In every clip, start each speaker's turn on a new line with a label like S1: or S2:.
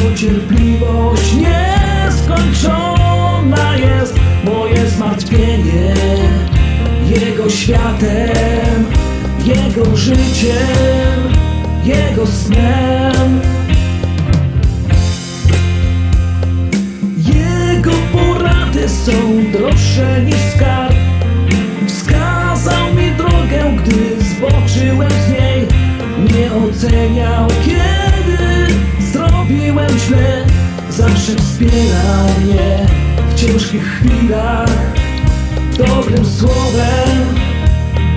S1: Jego cierpliwość nieskończona jest Moje zmartwienie Jego światem Jego życiem Jego snem. Jego porady są droższe niż skarb. Wskazał mi drogę, gdy zboczyłem z niej. Nie oceniał, kiedy zrobiłem źle Zawsze wspiera mnie w ciężkich chwilach. Dobrym słowem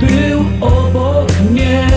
S1: był obok mnie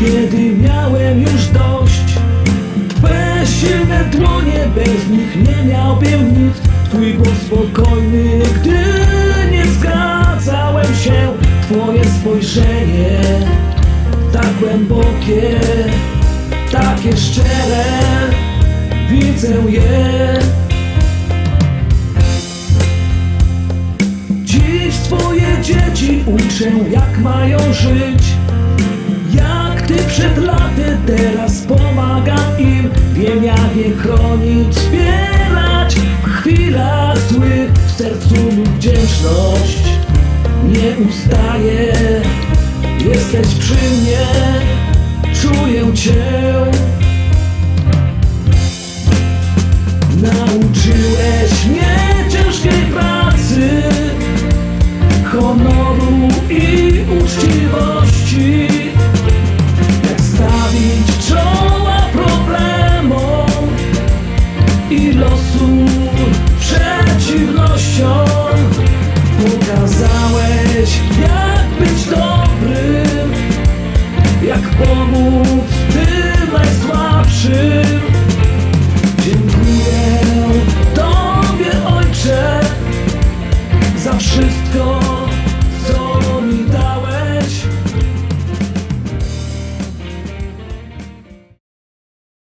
S1: kiedy miałem już dość? Twe silne dłonie, bez nich nie miałbym nic. Twój głos spokojny, gdy nie zgadzałem się. Twoje spojrzenie, tak głębokie, takie szczere. Widzę je. Dziś twoje dzieci uczę jak mają żyć przed laty teraz pomagam im. Wiem jak je chronić, wspierać W chwilach złych. W sercu mi wdzięczność Nie ustaje, jesteś przy mnie Czuję cię. Nauczyłeś mnie ciężkiej pracy. Honoru